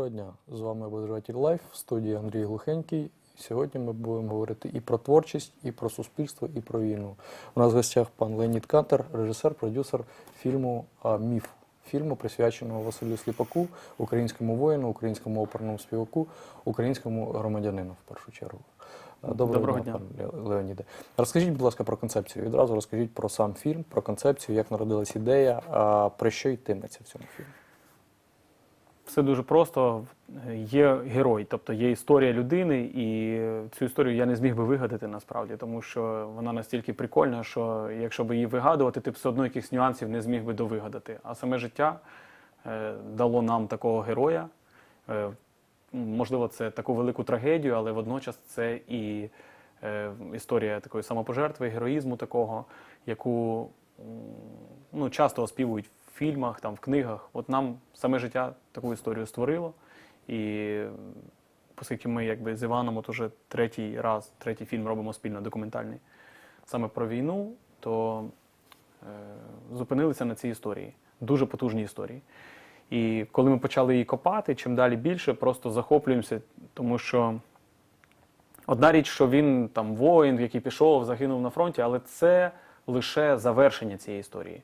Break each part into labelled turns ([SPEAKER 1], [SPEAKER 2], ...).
[SPEAKER 1] Доброго дня! З вами обозреватель Лайф в студії Андрій Глухенький. Сьогодні ми будемо говорити і про творчість, і про суспільство, і про війну. У нас в гостях пан Леонід Кантер, режисер, продюсер фільму Міф. Фільму, присвяченого Василю Сліпаку, українському воїну, українському оперному співаку, українському громадянину в першу чергу. Доброго,
[SPEAKER 2] Доброго
[SPEAKER 1] дня,
[SPEAKER 2] дня.
[SPEAKER 1] пане Леоніде. Розкажіть, будь ласка, про концепцію. Відразу розкажіть про сам фільм, про концепцію, як народилась ідея, про що йтиметься в цьому фільмі.
[SPEAKER 2] Все дуже просто. Є герой, тобто є історія людини, і цю історію я не зміг би вигадати насправді, тому що вона настільки прикольна, що якщо б її вигадувати, ти б все одно якихось нюансів не зміг би довигадати. А саме життя е, дало нам такого героя. Е, можливо, це таку велику трагедію, але водночас це і е, історія такої самопожертви, героїзму такого, яку ну, часто оспівують фільмах, там, в книгах. От нам саме життя таку історію створило. І оскільки ми якби з Іваном от уже третій раз, третій фільм робимо спільно документальний саме про війну, то е, зупинилися на цій історії. Дуже потужній історії. І коли ми почали її копати, чим далі більше, просто захоплюємося, тому що одна річ, що він там воїн, який пішов, загинув на фронті, але це лише завершення цієї історії.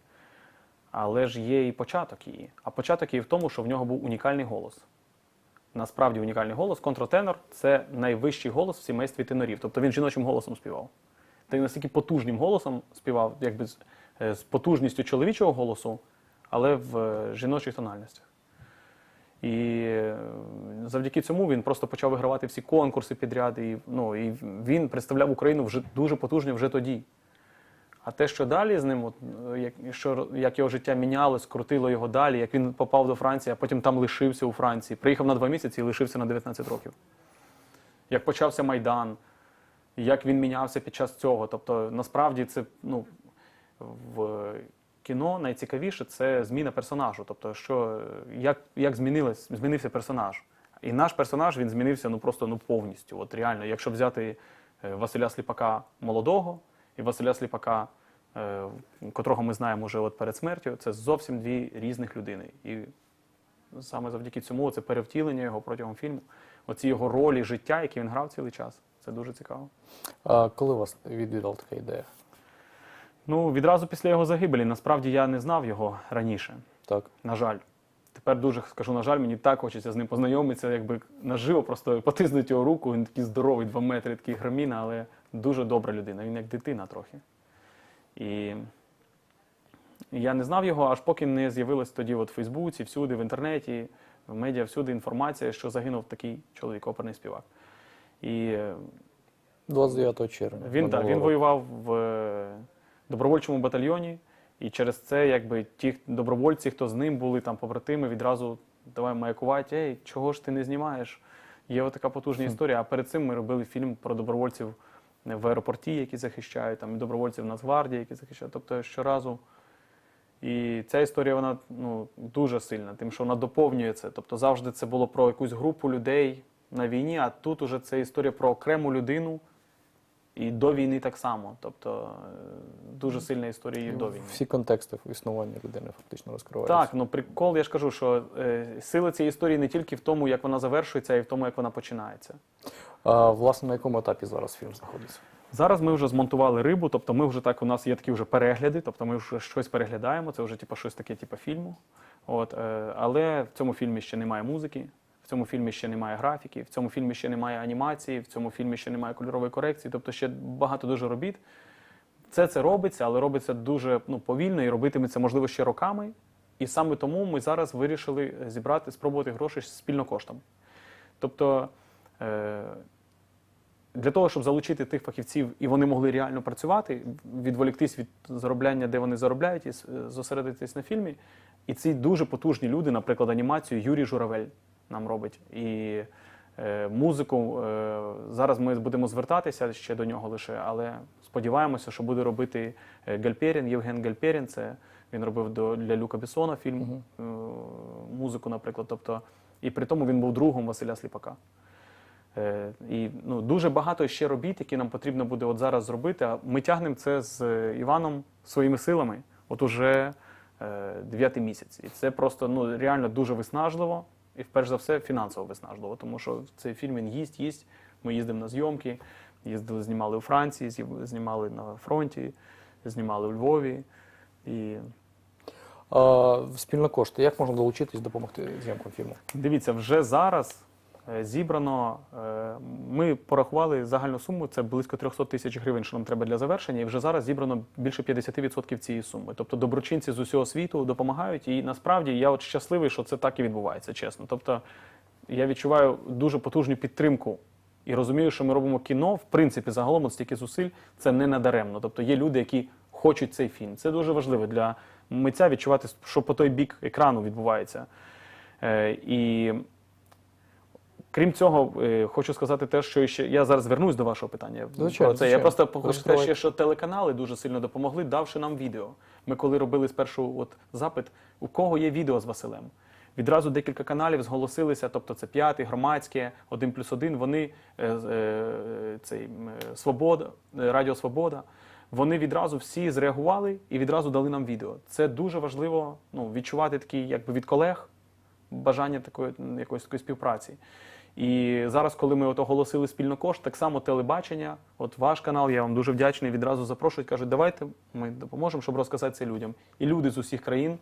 [SPEAKER 2] Але ж є і початок її. А початок її в тому, що в нього був унікальний голос. Насправді унікальний голос. Контртенор це найвищий голос в сімействі тенорів. Тобто він жіночим голосом співав. Та й настільки потужним голосом співав, якби з, е, з потужністю чоловічого голосу, але в е, жіночих тональностях. І е, завдяки цьому він просто почав вигравати всі конкурси підряд. І, ну, і він представляв Україну вже дуже потужно вже тоді. А те, що далі з ним, от, е, як, що, як його життя мінялось, крутило його далі, як він попав до Франції, а потім там лишився у Франції. Приїхав на два місяці і лишився на 19 років. Як почався Майдан, як він мінявся під час цього. Тобто, насправді, це ну, в кіно найцікавіше це зміна персонажу. Тобто, що, як, як змінилось, змінився персонаж. І наш персонаж він змінився ну, просто ну, повністю. От реально, якщо взяти е, Василя Сліпака молодого і Василя Сліпака, е, котрого ми знаємо вже от перед смертю, це зовсім дві різних людини. І саме завдяки цьому це перевтілення його протягом фільму, оці його ролі життя, які він грав цілий час. Це дуже цікаво.
[SPEAKER 1] А коли вас відвідала така ідея?
[SPEAKER 2] Ну, відразу після його загибелі, насправді я не знав його раніше.
[SPEAKER 1] Так.
[SPEAKER 2] На жаль. Тепер дуже скажу, на жаль, мені так хочеться з ним познайомитися, якби наживо, просто потиснути його руку. Він такий здоровий, два метри, такий громіна, але дуже добра людина. Він як дитина трохи. І я не знав його, аж поки не з'явилось тоді от в Фейсбуці, всюди, в інтернеті, в медіа, всюди інформація, що загинув такий чоловік, оперний співак. І е,
[SPEAKER 1] 29 червня.
[SPEAKER 2] він так, він воював в е, добровольчому батальйоні, і через це, якби ті добровольці, хто з ним були там побратими, відразу давай маякувати, ей, чого ж ти не знімаєш? Є отака потужна історія. А перед цим ми робили фільм про добровольців в аеропорті, які захищають, там і добровольців Нацгвардії, які захищають. Тобто щоразу. І ця історія вона ну, дуже сильна, тим, що вона доповнює це. Тобто завжди це було про якусь групу людей на війні, а тут уже це історія про окрему людину і до війни так само. Тобто е, дуже сильна історія і до війни.
[SPEAKER 1] Всі контексти існування людини фактично розкриваються.
[SPEAKER 2] Так, ну прикол, я ж кажу, що е, сила цієї історії не тільки в тому, як вона завершується, а й в тому, як вона починається.
[SPEAKER 1] Власне, на якому етапі зараз фільм знаходиться?
[SPEAKER 2] Зараз ми вже змонтували рибу, тобто ми вже так, у нас є такі вже перегляди, тобто ми вже щось переглядаємо, це вже типу, щось таке, типу фільму. От, е, але в цьому фільмі ще немає музики, в цьому фільмі ще немає графіки, в цьому фільмі ще немає анімації, в цьому фільмі ще немає кольорової корекції, тобто ще багато дуже робіт. Це це робиться, але робиться дуже ну, повільно і робитиметься, можливо, ще роками. І саме тому ми зараз вирішили зібрати, спробувати гроші спільно коштом. Тобто е, для того, щоб залучити тих фахівців і вони могли реально працювати, відволіктись від заробляння, де вони заробляють, і зосередитись на фільмі. І ці дуже потужні люди, наприклад, анімацію Юрій Журавель нам робить. І е, музику е, зараз ми будемо звертатися ще до нього лише, але сподіваємося, що буде робити е, Гальперін, Євген Гальперін. Це він робив до, для Люка Бесона фільм, е, музику, наприклад. Тобто, і при тому він був другом Василя Сліпака. Е, І ну, дуже багато ще робіт, які нам потрібно буде от зараз зробити. А ми тягнемо це з Іваном своїми силами, от уже е, дев'ятий місяць. І це просто ну, реально дуже виснажливо. і вперше за все фінансово виснажливо, тому що цей фільм він їсть, їсть. Ми їздимо на зйомки, їздили, знімали у Франції, знімали на фронті, знімали у Львові. І
[SPEAKER 1] А, спільно кошти. Як можна долучитись, допомогти зйомкам фільму?
[SPEAKER 2] Дивіться, вже зараз зібрано. е, Ми порахували загальну суму, це близько 300 тисяч гривень, що нам треба для завершення, і вже зараз зібрано більше 50% цієї суми. Тобто доброчинці з усього світу допомагають. І насправді я от щасливий, що це так і відбувається, чесно. Тобто я відчуваю дуже потужну підтримку. І розумію, що ми робимо кіно, в принципі, загалом от стільки зусиль це не надаремно. Тобто є люди, які хочуть цей фільм. Це дуже важливо для митця відчувати, що по той бік екрану відбувається. Е, і крім цього, е, хочу сказати те, що ще я зараз вернусь до вашого питання.
[SPEAKER 1] Звичайно,
[SPEAKER 2] про це. Я просто хочу сказати, що телеканали дуже сильно допомогли, давши нам відео. Ми коли робили спершу от запит, у кого є відео з Василем. Відразу декілька каналів зголосилися, тобто це п'ятий, громадське, один плюс один. Вони е, е, цей Свобода, Радіо Свобода. Вони відразу всі зреагували і відразу дали нам відео. Це дуже важливо ну, відчувати такі, якби від колег бажання такої якоїсь такої співпраці. І зараз, коли ми от оголосили спільно кошт, так само телебачення, от ваш канал, я вам дуже вдячний, відразу запрошують, кажуть, давайте ми допоможемо, щоб розказати це людям. І люди з усіх країн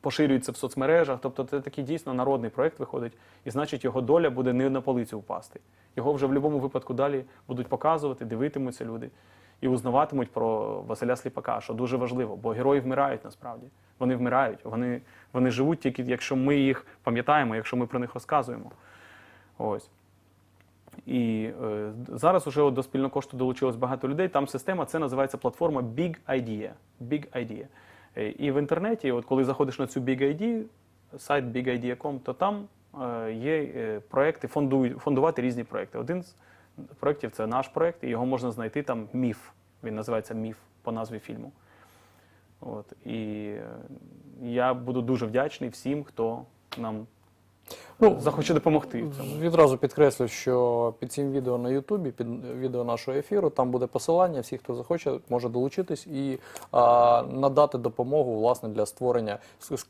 [SPEAKER 2] поширюються в соцмережах. Тобто це такий дійсно народний проект виходить, і значить його доля буде не на полицю впасти. Його вже в будь-якому випадку далі будуть показувати, дивитимуться люди і узнаватимуть про Василя Сліпака, що дуже важливо, бо герої вмирають насправді. Вони вмирають, вони, вони живуть тільки, якщо ми їх пам'ятаємо, якщо ми про них розказуємо. Ось. І е, зараз вже до спільного кошту долучилось багато людей. Там система, це називається платформа Big Idea. Big Idea. Е, І в інтернеті, от коли заходиш на цю Big ID, сайт bigidea.com, то там е, є е, проекти, фондують, фондувати різні проекти. Один з проєктів це наш проект, і його можна знайти там міф. Він називається Міф по назві фільму. От. І е, я буду дуже вдячний всім, хто нам
[SPEAKER 1] Ну,
[SPEAKER 2] захоче допомогти. в цьому.
[SPEAKER 1] Відразу підкреслю, що під цим відео на Ютубі, під відео нашого ефіру, там буде посилання. Всі, хто захоче, може долучитись і а, надати допомогу власне для створення,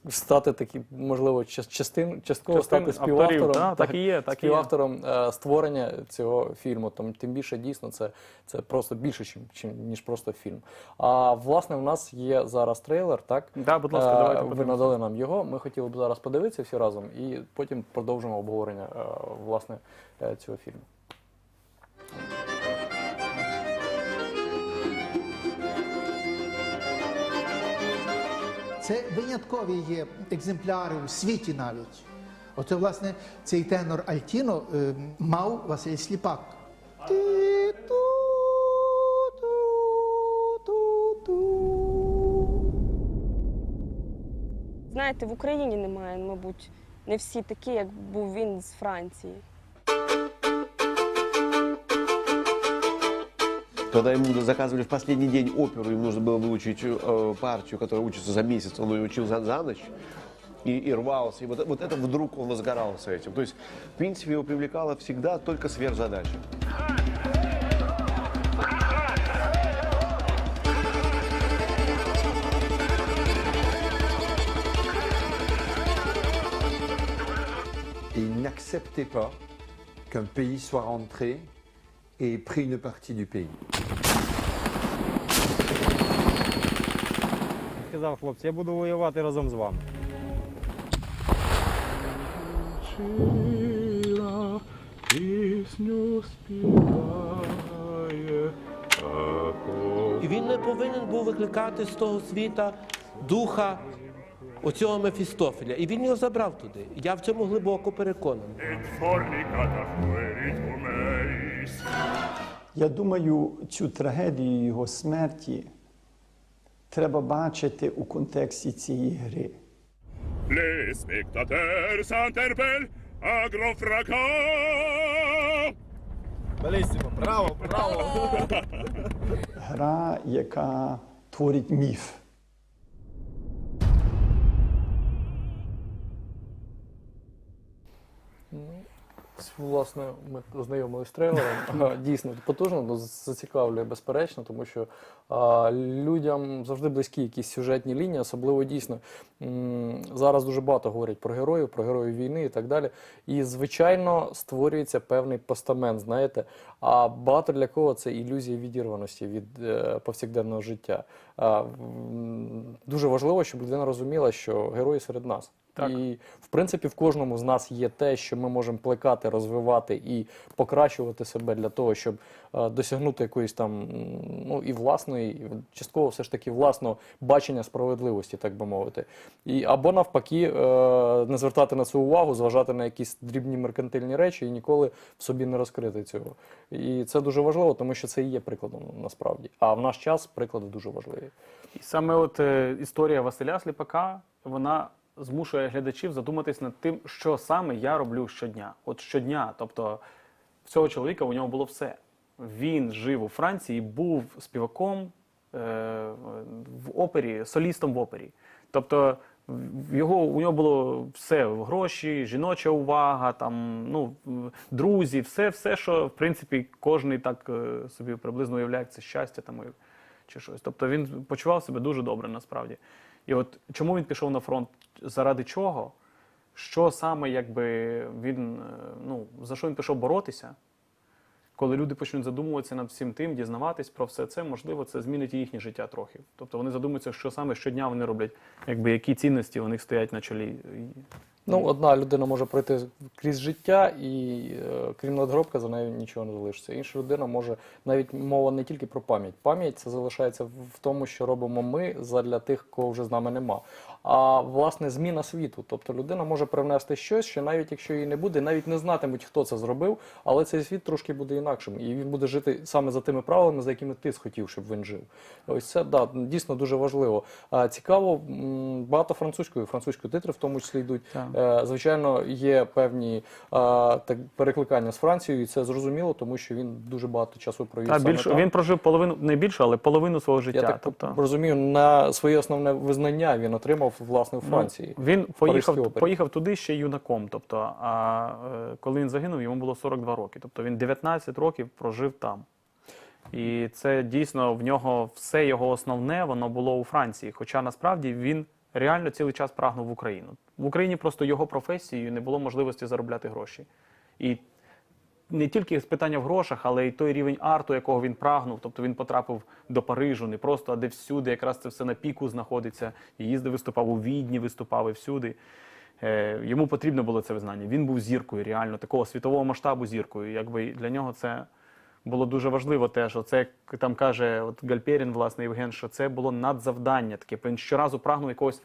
[SPEAKER 1] стати такі, можливо, частин, частково
[SPEAKER 2] Частин
[SPEAKER 1] стати
[SPEAKER 2] авторів,
[SPEAKER 1] співавтором,
[SPEAKER 2] да, так і є, так і є.
[SPEAKER 1] співавтором е, створення цього фільму. Там тим більше дійсно це, це просто більше, чим, чим ніж просто фільм. А власне, в нас є зараз трейлер, так?
[SPEAKER 2] Да, будь ласка,
[SPEAKER 1] Е,
[SPEAKER 2] давайте
[SPEAKER 1] Ви
[SPEAKER 2] подивимося.
[SPEAKER 1] надали нам його. Ми хотіли б зараз подивитися всі разом і потім продовжимо обговорення е, власне е, цього фільму.
[SPEAKER 3] Це виняткові є екземпляри у світі навіть. Оце, власне, цей тенор Альтіно е, мав Василь Сліпак.
[SPEAKER 4] Знаєте, в Україні немає, мабуть, не всі такі, як був він з Франції.
[SPEAKER 5] Когда ему заказывали в последний день оперу, им нужно было выучить э, партию, которая учится за месяц, он ее учил за, за ночь и, и рвался. И вот, вот это вдруг он возгорался этим. То есть, в принципе, его привлекала всегда только сверхзадача.
[SPEAKER 6] Et n'acceptait pas qu'un pays soit rentré et pris une partie du pays.
[SPEAKER 7] Сказав хлопці, я буду воювати разом з вами.
[SPEAKER 8] І він не повинен був викликати з того світа духа оцього Мефістофеля. І він його забрав туди. Я в цьому глибоко переконаний.
[SPEAKER 9] Я думаю, цю трагедію його смерті треба бачити у контексті цієї гри.
[SPEAKER 10] À grand fracas.
[SPEAKER 9] Гра, яка творить міф.
[SPEAKER 1] Власне, ми ознайомилися з трейлером. Дійсно потужно, ну, зацікавлює безперечно, тому що а, людям завжди близькі якісь сюжетні лінії, особливо дійсно. м, Зараз дуже багато говорять про героїв, про героїв війни і так далі. І, звичайно, створюється певний постамент, знаєте. А багато для кого це ілюзія відірваності від е, повсякденного життя. А, м, дуже важливо, щоб людина розуміла, що герої серед нас.
[SPEAKER 2] Так.
[SPEAKER 1] І в принципі в кожному з нас є те, що ми можемо плекати, розвивати і покращувати себе для того, щоб е, досягнути якоїсь там ну і власної, і частково все ж таки власного бачення справедливості, так би мовити. І або навпаки, е, не звертати на це увагу, зважати на якісь дрібні меркантильні речі і ніколи в собі не розкрити цього. І це дуже важливо, тому що це і є прикладом насправді. А в наш час приклади дуже важливі.
[SPEAKER 2] І саме от е, історія Василя Сліпака, вона змушує глядачів задуматись над тим, що саме я роблю щодня. От щодня. Тобто в цього чоловіка у нього було все. Він жив у Франції, був співаком е, в опері, солістом в опері. Тобто його, у нього було все: гроші, жіноча увага, там, ну, друзі, все, все, що в принципі кожен так е, собі приблизно уявляє, це щастя там, чи щось. Тобто він почував себе дуже добре насправді. І от чому він пішов на фронт? Заради чого? Що саме якби він, е, ну, за що він пішов боротися? Коли люди почнуть задумуватися над всім тим, дізнаватись про все це, можливо, це змінить їхнє життя трохи. Тобто вони задумуються, що саме щодня вони роблять, якби які цінності у них стоять на чолі.
[SPEAKER 1] Ну, одна людина може пройти крізь життя, і е, крім надгробка, за нею нічого не залишиться. Інша людина може навіть мова не тільки про пам'ять. Пам'ять це залишається в тому, що робимо ми задля тих, кого вже з нами нема. А власне зміна світу. Тобто людина може привнести щось, що навіть якщо її не буде, навіть не знатимуть, хто це зробив, але цей світ трошки буде інакшим, і він буде жити саме за тими правилами, за якими ти схотів, щоб він жив. Ось це да, дійсно дуже важливо. А, цікаво, багато французької, французької титри в тому числі йдуть.
[SPEAKER 2] Так.
[SPEAKER 1] Е, Звичайно, є певні а, так, перекликання з Францією, і це зрозуміло, тому що він дуже багато часу провів
[SPEAKER 2] Та,
[SPEAKER 1] саме
[SPEAKER 2] більше,
[SPEAKER 1] там.
[SPEAKER 2] він прожив половину, не більше, але половину свого життя.
[SPEAKER 1] Я так
[SPEAKER 2] тобто,
[SPEAKER 1] розумію, на своє основне визнання він отримав власне у Франції.
[SPEAKER 2] Ну, він поїхав, поїхав туди ще юнаком. Тобто, а е, коли він загинув, йому було 42 роки. Тобто він 19 років прожив там. І це дійсно в нього все його основне воно було у Франції. Хоча насправді він реально цілий час прагнув в Україну. В Україні просто його професією не було можливості заробляти гроші. І не тільки питання в грошах, але й той рівень арту, якого він прагнув. Тобто він потрапив до Парижу, не просто, а де всюди, якраз це все на піку знаходиться. І їздив, виступав у Відні, виступав і всюди. Е, йому потрібно було це визнання. Він був зіркою, реально, такого світового масштабу зіркою. Якби для нього це було дуже важливо теж. Оце там каже от Гальперін, власне, Євген, що це було надзавдання таке. Він щоразу прагнув якогось,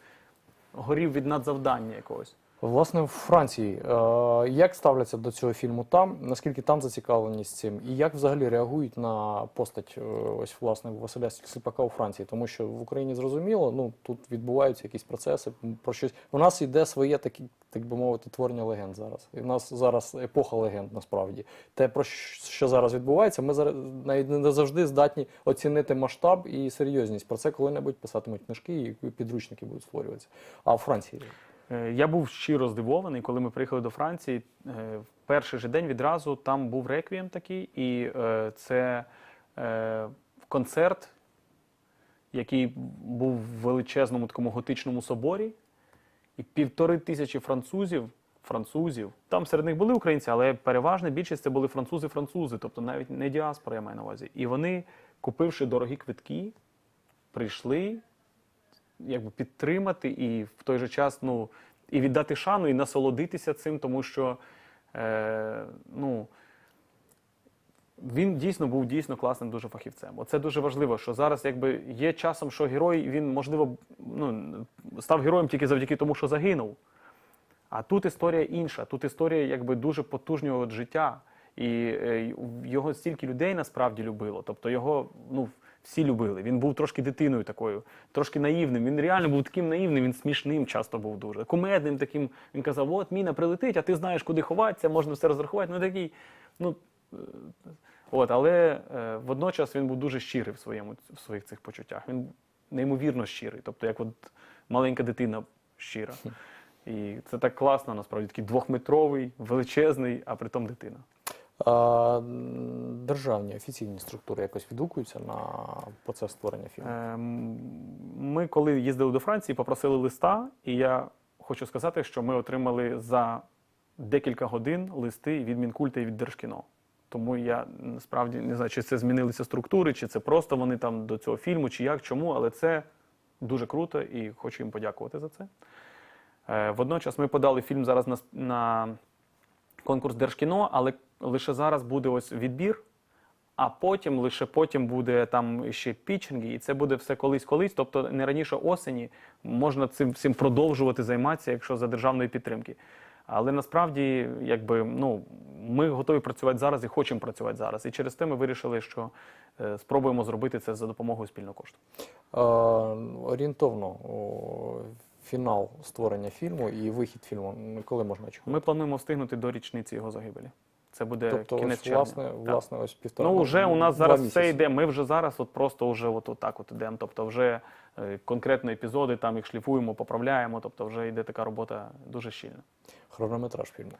[SPEAKER 2] горів від надзавдання якогось.
[SPEAKER 1] Власне, в Франції е, як ставляться до цього фільму там? Наскільки там зацікавленість цим? І як взагалі реагують на постать е, ось власне Василя Сліпака у Франції? Тому що в Україні зрозуміло, ну тут відбуваються якісь процеси. Про щось у нас йде своє такі, так би мовити, творення легенд зараз. І в нас зараз епоха легенд насправді. Те, про що зараз відбувається, ми зараз навіть не завжди здатні оцінити масштаб і серйозність. Про це коли-небудь писатимуть книжки і підручники будуть створюватися. А в Франції
[SPEAKER 2] Я був щиро здивований, коли ми приїхали до Франції. е, В перший же день відразу там був реквієм такий, і е, це е, концерт, який був в величезному такому готичному соборі, і півтори тисячі французів. Французів. Там серед них були українці, але переважна більшість це були французи-французи, тобто навіть не діаспора, я маю на увазі. І вони, купивши дорогі квитки, прийшли якби підтримати і в той же час ну, і віддати шану, і насолодитися цим, тому що е, ну, він дійсно був дійсно класним дуже фахівцем. Оце дуже важливо, що зараз якби є часом, що герой він, можливо, ну, став героєм тільки завдяки тому, що загинув. А тут історія інша. Тут історія якби дуже потужнього от життя. І е, його стільки людей насправді любило. Тобто його ну, всі любили. Він був трошки дитиною такою, трошки наївним. Він реально був таким наївним, він смішним часто був дуже. Кумедним таким. Він казав: от міна прилетить, а ти знаєш, куди ховатися, можна все розрахувати. Ну такий. Ну, е, от, але е, водночас він був дуже щирий в, своєму, в своїх цих почуттях. Він неймовірно щирий. Тобто, як от маленька дитина щира. І це так класно, насправді такий двохметровий, величезний, а притом дитина.
[SPEAKER 1] Державні офіційні структури якось відгукуються на процес створення фільму.
[SPEAKER 2] Ем, Ми, коли їздили до Франції, попросили листа, і я хочу сказати, що ми отримали за декілька годин листи від Мінкульта і від Держкіно. Тому я насправді не знаю, чи це змінилися структури, чи це просто вони там до цього фільму, чи як, чому, але це дуже круто і хочу їм подякувати за це. Е, Водночас ми подали фільм зараз на, на конкурс Держкіно, але лише зараз буде ось відбір, а потім, лише потім буде там ще пітчинги, і це буде все колись-колись. Тобто не раніше осені можна цим всім продовжувати займатися, якщо за державної підтримки. Але насправді, якби ну ми готові працювати зараз і хочемо працювати зараз. І через те ми вирішили, що е, спробуємо зробити це за допомогою спільного кошту.
[SPEAKER 1] А, орієнтовно о, фінал створення фільму і вихід фільму коли можна очікувати?
[SPEAKER 2] Ми плануємо встигнути до річниці його загибелі. Це буде
[SPEAKER 1] Тобто,
[SPEAKER 2] кінець
[SPEAKER 1] ось,
[SPEAKER 2] червня.
[SPEAKER 1] власне, власне, ось півтора.
[SPEAKER 2] Ну, вже у нас зараз
[SPEAKER 1] місяці.
[SPEAKER 2] все йде. Ми вже зараз от просто вже от, от так от ідемо. Тобто вже е, конкретно епізоди, там їх шліфуємо, поправляємо. Тобто вже йде така робота дуже щільна.
[SPEAKER 1] Хронометраж фільму.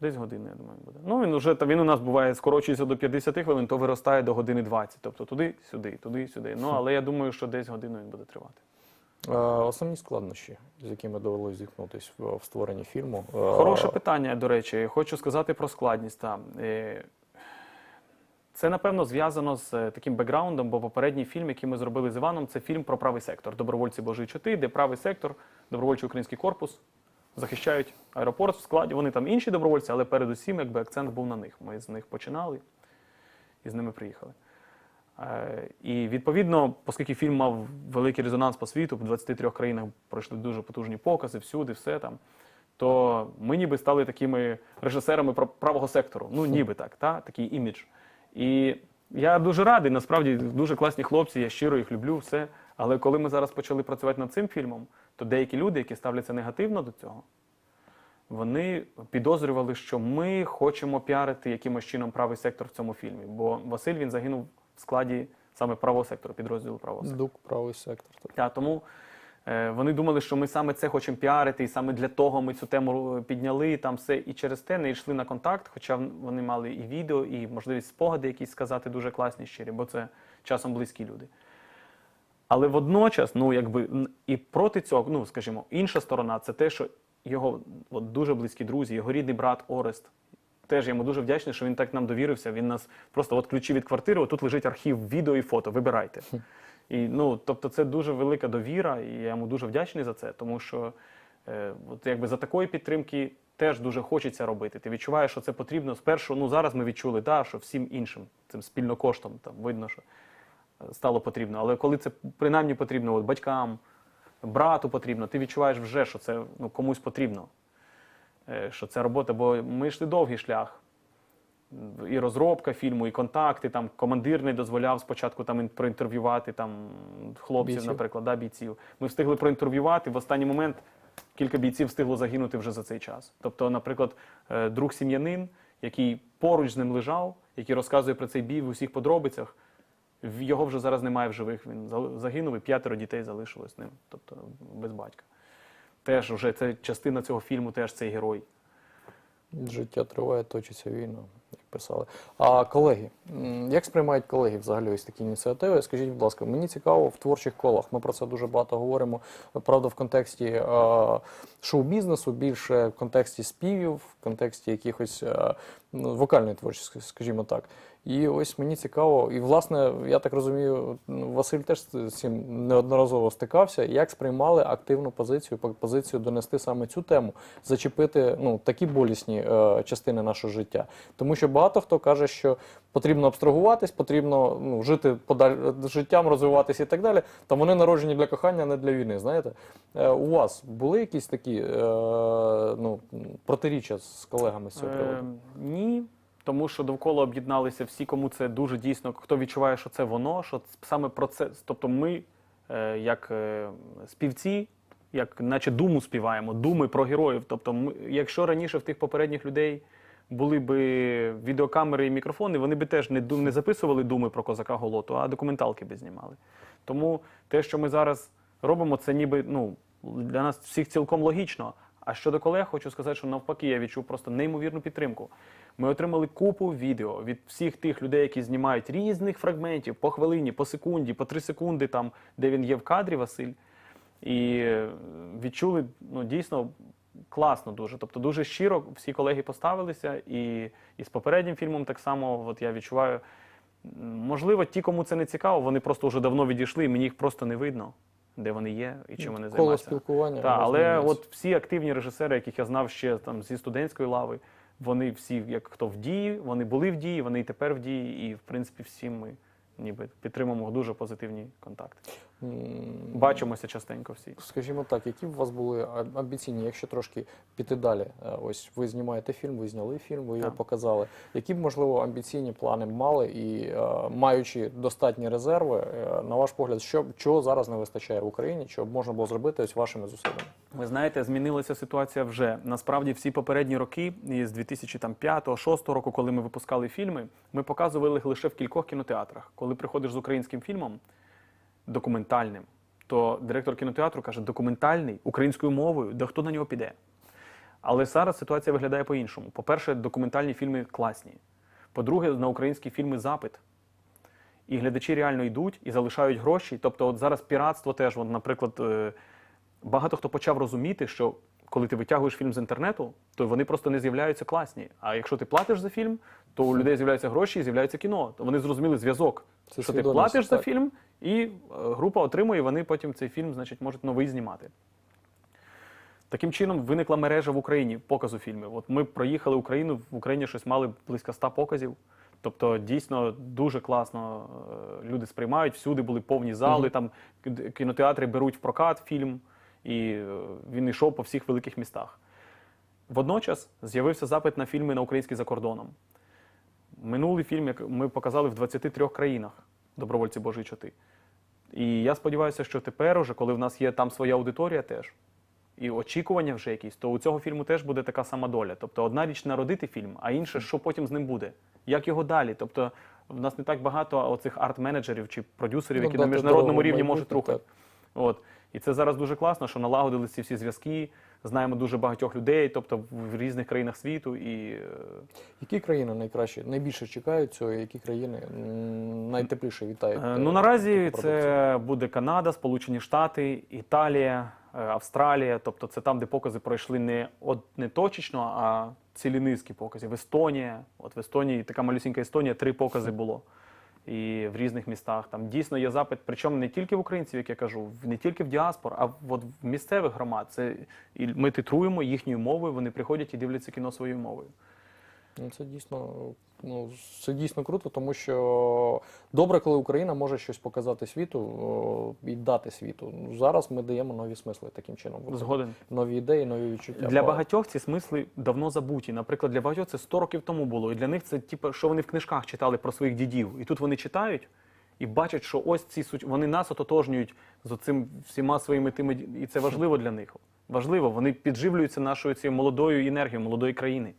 [SPEAKER 2] Десь години, я думаю, буде. Ну він уже він у нас буває скорочується до 50 хвилин, то виростає до години 20. Тобто туди, сюди, туди, сюди. Ну але я думаю, що десь годину він буде тривати.
[SPEAKER 1] Е, Основні складнощі, з якими довелося зіткнутися в, створенні фільму. Е,
[SPEAKER 2] Хороше питання, до речі. Хочу сказати про складність. Та. Е, Це, напевно, зв'язано з таким бекграундом, бо попередній фільм, який ми зробили з Іваном, це фільм про правий сектор Добровольці Божої чоти, де правий сектор, добровольчий український корпус захищають аеропорт в складі. Вони там інші добровольці, але передусім якби акцент був на них. Ми з них починали і з ними приїхали. Е, І відповідно, оскільки фільм мав великий резонанс по світу, в 23 країнах пройшли дуже потужні покази, всюди, все там. То ми ніби стали такими режисерами правого сектору. Ну, ніби так, та? такий імідж. І я дуже радий, насправді дуже класні хлопці, я щиро їх люблю, все. Але коли ми зараз почали працювати над цим фільмом, то деякі люди, які ставляться негативно до цього, вони підозрювали, що ми хочемо піарити якимось чином правий сектор в цьому фільмі. Бо Василь він загинув в складі саме правого сектору, підрозділу правого сектору.
[SPEAKER 1] Дук, правий сектор. так.
[SPEAKER 2] Та, тому е, вони думали, що ми саме це хочемо піарити, і саме для того ми цю тему е, підняли, там все, і через те не йшли на контакт, хоча вони мали і відео, і можливість спогади якісь сказати дуже класні, щирі, бо це часом близькі люди. Але водночас, ну якби і проти цього, ну скажімо, інша сторона це те, що його от, дуже близькі друзі, його рідний брат Орест. Теж йому дуже вдячний, що він так нам довірився. Він нас просто от ключі від квартири, тут лежить архів відео і фото. Вибирайте. І ну, тобто, це дуже велика довіра, і я йому дуже вдячний за це, тому що е, от якби за такої підтримки теж дуже хочеться робити. Ти відчуваєш, що це потрібно. Спершу, ну зараз ми відчули, да, що всім іншим цим спільнокоштом там видно, що е, стало потрібно. Але коли це принаймні потрібно от, батькам, брату потрібно, ти відчуваєш вже, що це ну, комусь потрібно. Е, Що це робота, бо ми йшли довгий шлях. І розробка фільму, і контакти. Там командир не дозволяв спочатку там проінтерв'ювати там хлопців,
[SPEAKER 1] Бійців.
[SPEAKER 2] наприклад, да, бійців. Ми встигли проінтерв'ювати. В останній момент кілька бійців встигло загинути вже за цей час. Тобто, наприклад, е, друг сім'янин, який поруч з ним лежав, який розказує про цей бій в усіх подробицях. Його вже зараз немає в живих. Він загинув, і п'ятеро дітей залишилось з ним, тобто без батька. Теж вже це частина цього фільму, теж цей герой.
[SPEAKER 1] Життя триває, точиться війна, як писали. А колеги, як сприймають колеги взагалі ось такі ініціативи? Скажіть, будь ласка, мені цікаво в творчих колах. Ми про це дуже багато говоримо. Правда, в контексті е, шоу-бізнесу, більше в контексті співів, в контексті якихось е, ну, вокальної творчості, скажімо так. І ось мені цікаво, і власне, я так розумію, ну, Василь теж з цим неодноразово стикався. Як сприймали активну позицію, по- позицію донести саме цю тему, зачепити ну, такі болісні е, частини нашого життя. Тому що багато хто каже, що потрібно абстрагуватись, потрібно ну, жити подаль життям, розвиватись і так далі. Та вони народжені для кохання, а не для війни. Знаєте, е, у вас були якісь такі е, ну, протиріччя з колегами з цього приводу?
[SPEAKER 2] Е, ні, тому що довкола об'єдналися всі, кому це дуже дійсно, хто відчуває, що це воно, що саме про це. Тобто ми, е, як е, співці, як наче думу співаємо, думи про героїв. Тобто, ми, якщо раніше в тих попередніх людей були б відеокамери і мікрофони, вони би теж не, не записували думи про козака Голоту, а документалки би знімали. Тому те, що ми зараз робимо, це ніби ну, для нас всіх цілком логічно. А щодо колег, хочу сказати, що навпаки, я відчув просто неймовірну підтримку. Ми отримали купу відео від всіх тих людей, які знімають різних фрагментів по хвилині, по секунді, по три секунди, там, де він є в кадрі, Василь. І е, відчули ну, дійсно класно дуже. Тобто дуже щиро всі колеги поставилися, і, і з попереднім фільмом так само от я відчуваю. Можливо, ті, кому це не цікаво, вони просто вже давно відійшли, і мені їх просто не видно, де вони є і чим вони
[SPEAKER 1] Коло
[SPEAKER 2] займаються.
[SPEAKER 1] спілкування.
[SPEAKER 2] Так, але от всі активні режисери, яких я знав ще там зі студентської лави, вони всі, як хто в дії, вони були в дії, вони і тепер в дії, і в принципі всі ми ніби підтримуємо дуже позитивні контакти. Бачимося частенько всі.
[SPEAKER 1] Скажімо так, які б у вас були амбіційні, якщо трошки піти далі? Е, Ось ви знімаєте фільм, ви зняли фільм, ви його
[SPEAKER 2] Так.
[SPEAKER 1] показали. Які б, можливо, амбіційні плани мали і е, маючи достатні резерви, е, на ваш погляд, що чого зараз не вистачає в Україні, що б можна було зробити ось вашими зусиллями?
[SPEAKER 2] Ви знаєте, змінилася ситуація вже. Насправді, всі попередні роки, з 2005-2006 року, коли ми випускали фільми, ми показували їх лише в кількох кінотеатрах. Коли приходиш з українським фільмом документальним, то директор кінотеатру каже, документальний українською мовою, да хто на нього піде. Але зараз ситуація виглядає по-іншому. По-перше, документальні фільми класні. По-друге, на українські фільми запит. І глядачі реально йдуть і залишають гроші. Тобто, от зараз піратство теж, от, наприклад, е, багато хто почав розуміти, що коли ти витягуєш фільм з інтернету, то вони просто не з'являються класні. А якщо ти платиш за фільм, то у людей з'являються гроші і з'являється кіно. То вони зрозуміли зв'язок. Що ти платиш за фільм, і е, група отримує, і вони потім цей фільм, значить, можуть новий знімати. Таким чином виникла мережа в Україні показу фільмів. От ми проїхали Україну, в Україні щось мали близько 100 показів. Тобто, дійсно дуже класно е, люди сприймають. Всюди були повні зали.
[SPEAKER 1] Мгм.
[SPEAKER 2] Там кінотеатри беруть в прокат фільм, і е, він йшов по всіх великих містах. Водночас з'явився запит на фільми на український за кордоном. Минулий фільм, як ми показали в 23 країнах Добровольці Божої чоти. І я сподіваюся, що тепер, уже, коли в нас є там своя аудиторія теж, і очікування вже якісь, то у цього фільму теж буде така сама доля. Тобто одна річ народити фільм, а інше, що потім з ним буде. Як його далі? Тобто в нас не так багато оцих арт-менеджерів чи продюсерів,
[SPEAKER 1] Ну,
[SPEAKER 2] які на міжнародному рівні можуть рухати. От. І це зараз дуже класно, що налагодили ці всі зв'язки, знаємо дуже багатьох людей, тобто в різних країнах світу. І е,
[SPEAKER 1] Які країни найкраще, найбільше чекають цього, і які країни найтепліше вітають?
[SPEAKER 2] Е,
[SPEAKER 1] е,
[SPEAKER 2] Ну наразі це буде Канада, Сполучені Штати, Італія, Австралія. Тобто це там, де покази пройшли не от не точечно, а цілі низки показів. Естонія. От в Естонії така малюсінька Естонія, три покази було. І в різних містах там дійсно є запит, причому не тільки в українців, як я кажу, не тільки в діаспор, а от в місцевих громад. Це і ми титруємо їхньою мовою. Вони приходять і дивляться кіно своєю мовою.
[SPEAKER 1] Ну, це дійсно, ну, це дійсно круто, тому що добре, коли Україна може щось показати світу о, і дати світу. Зараз ми даємо нові смисли таким чином.
[SPEAKER 2] Згоден.
[SPEAKER 1] Нові ідеї, нові відчуття.
[SPEAKER 2] Для багатьох ці смисли давно забуті. Наприклад, для багатьох це 100 років тому було. І для них це типу, що вони в книжках читали про своїх дідів. І тут вони читають і бачать, що ось ці суть- вони нас ототожнюють з цим всіма своїми тими. І це важливо для них. Важливо, вони підживлюються нашою цією молодою енергією молодої країни.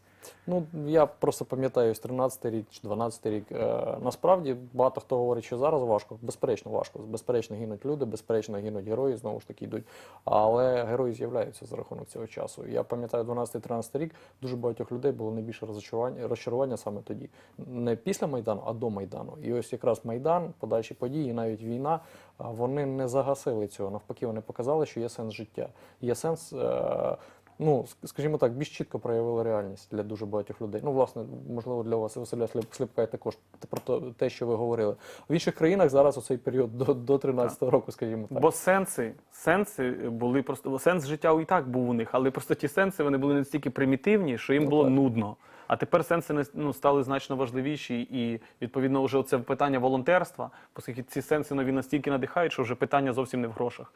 [SPEAKER 1] Ну, я просто пам'ятаю з 13 рік чи 12 рік. Е, насправді багато хто говорить, що зараз важко. Безперечно, важко. Безперечно, гинуть люди, безперечно, гинуть герої, знову ж таки йдуть. Але герої з'являються за рахунок цього часу. Я пам'ятаю 12-13 рік, дуже багатьох людей було найбільше розчарування, розчарування саме тоді. Не після Майдану, а до Майдану. І ось якраз Майдан, подальші події, навіть війна, вони не загасили цього. Навпаки, вони показали, що є сенс життя. Є сенс. Е, ну, скажімо так, більш чітко проявила реальність для дуже багатьох людей. Ну, власне, можливо, для вас Василя Сліп- Сліпка також про те, що ви говорили. В інших країнах зараз оцей період до, до 13-го року, скажімо так.
[SPEAKER 2] Бо сенси, сенси були просто сенс життя і так був у них, але просто ті сенси вони були настільки примітивні, що їм
[SPEAKER 1] Ну,
[SPEAKER 2] було
[SPEAKER 1] так.
[SPEAKER 2] нудно. А тепер сенси ну, стали значно важливіші, і відповідно вже це питання волонтерства, оскільки ці сенси нові настільки надихають, що вже питання зовсім не в грошах.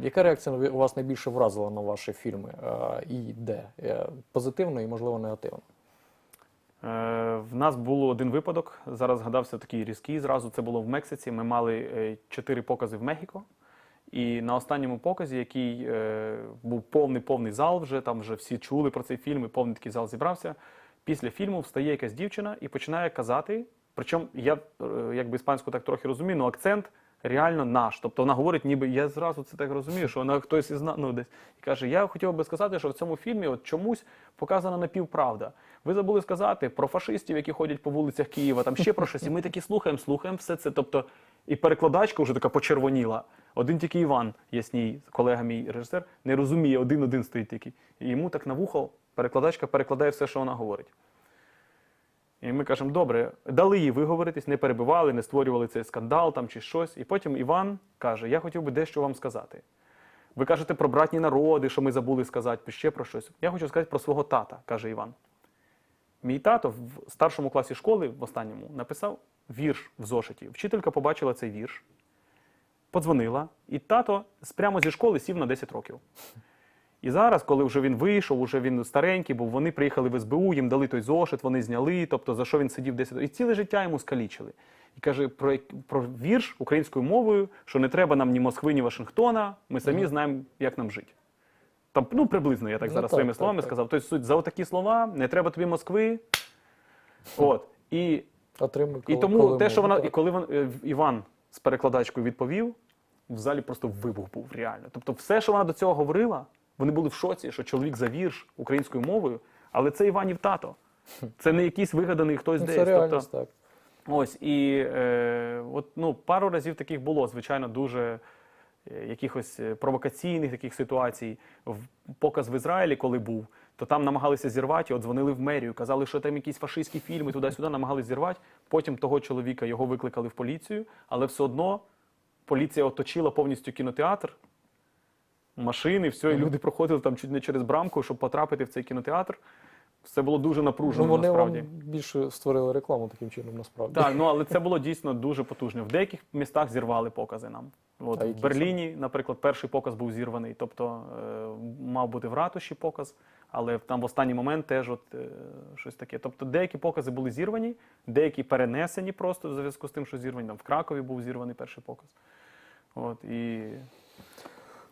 [SPEAKER 1] Яка реакція на- вас найбільше вразила на ваші фільми е, і де? Е, Позитивно і, можливо, негативно?
[SPEAKER 2] Е, В нас був один випадок. Зараз згадався такий різкий. Зразу це було в Мексиці. Ми мали чотири покази в Мехіко. І на останньому показі, який е, був повний повний зал, вже там вже всі чули про цей фільм, і повний такий зал зібрався. Після фільму встає якась дівчина і починає казати. Причому я е, якби іспанську так трохи розумію, але акцент реально наш. Тобто вона говорить, ніби я зразу це так розумію, що вона хтось із ну, десь і каже: Я хотів би сказати, що в цьому фільмі от чомусь показана напівправда. Ви забули сказати про фашистів, які ходять по вулицях Києва, там ще про щось. І ми такі слухаємо, слухаємо все це. Тобто, і перекладачка вже така почервоніла. Один тільки Іван Ясній, колега мій режисер, не розуміє, один-один стоїть такий. І йому так на вухо перекладачка перекладає все, що вона говорить. І ми кажемо, добре, дали їй виговоритись, не перебивали, не створювали цей скандал там чи щось. І потім Іван каже: Я хотів би дещо вам сказати. Ви кажете про братні народи, що ми забули сказати, ще про щось. Я хочу сказати про свого тата, каже Іван. Мій тато в старшому класі школи, в останньому, написав вірш в зошиті. Вчителька побачила цей вірш, подзвонила, і тато прямо зі школи сів на 10 років. І зараз, коли вже він вийшов, уже він старенький, був вони приїхали в СБУ, їм дали той зошит, вони зняли, тобто за що він сидів 10 років. І ціле життя йому скалічили. І каже про, про вірш українською мовою, що не треба нам ні Москви, ні Вашингтона, ми самі знаємо, як нам жити. Там, ну, приблизно, я так
[SPEAKER 1] Ну,
[SPEAKER 2] зараз
[SPEAKER 1] так,
[SPEAKER 2] своїми
[SPEAKER 1] так,
[SPEAKER 2] словами
[SPEAKER 1] так.
[SPEAKER 2] сказав. Тобто суть за отакі слова, не треба тобі Москви. От. І
[SPEAKER 1] Отримуй,
[SPEAKER 2] і
[SPEAKER 1] коли-
[SPEAKER 2] тому
[SPEAKER 1] коли
[SPEAKER 2] те, що вона, і коли вон, е, Іван з перекладачкою відповів, в залі просто вибух був реально. Тобто, все, що вона до цього говорила, вони були в шоці, що чоловік за вірш українською мовою, але це Іванів тато. Це не якийсь вигаданий хтось
[SPEAKER 1] Ну,
[SPEAKER 2] десь.
[SPEAKER 1] Це
[SPEAKER 2] Тобто,
[SPEAKER 1] так.
[SPEAKER 2] Ось і е, от, ну, пару разів таких було, звичайно, дуже е, якихось е, провокаційних таких ситуацій. В показ в Ізраїлі, коли був, то там намагалися зірвати, от дзвонили в мерію, казали, що там якісь фашистські фільми, туди-сюди намагалися зірвати. Потім того чоловіка його викликали в поліцію, але все одно поліція оточила повністю кінотеатр. Машини, все, і люди проходили там чуть не через брамку, щоб потрапити в цей кінотеатр. Все було дуже напружено
[SPEAKER 1] Ну, вони
[SPEAKER 2] насправді.
[SPEAKER 1] вам більше створили рекламу таким чином, насправді.
[SPEAKER 2] Так, ну але це було дійсно дуже потужно. В деяких містах зірвали покази нам. От
[SPEAKER 1] А
[SPEAKER 2] в Берліні, наприклад, перший показ був зірваний, тобто е, мав бути в ратуші показ, але там в останній момент теж от е, щось таке. Тобто деякі покази були зірвані, деякі перенесені просто в зв'язку з тим, що зірвані. Там в Кракові був зірваний перший показ. От і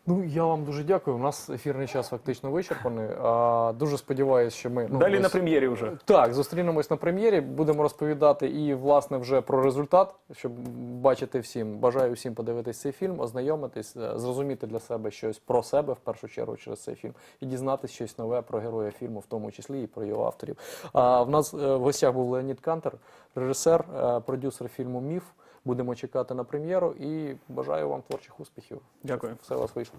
[SPEAKER 1] Ну, я вам дуже дякую. У нас ефірний час фактично вичерпаний. А, дуже сподіваюся, що ми ну,
[SPEAKER 2] далі
[SPEAKER 1] ось-
[SPEAKER 2] на прем'єрі вже.
[SPEAKER 1] Так, зустрінемось на прем'єрі. Будемо розповідати і власне вже про результат, щоб бачити всім. Бажаю всім подивитись цей фільм, ознайомитись, е, зрозуміти для себе щось про себе в першу чергу через цей фільм, і дізнатися щось нове про героя фільму, в тому числі і про його авторів. А в нас е, в гостях був Леонід Кантер, режисер, е, продюсер фільму Міф. Будемо чекати на прем'єру і бажаю вам творчих успіхів.
[SPEAKER 2] Дякую.
[SPEAKER 1] Все у вас вийшло.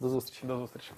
[SPEAKER 1] До зустрічі.
[SPEAKER 2] До зустрічі.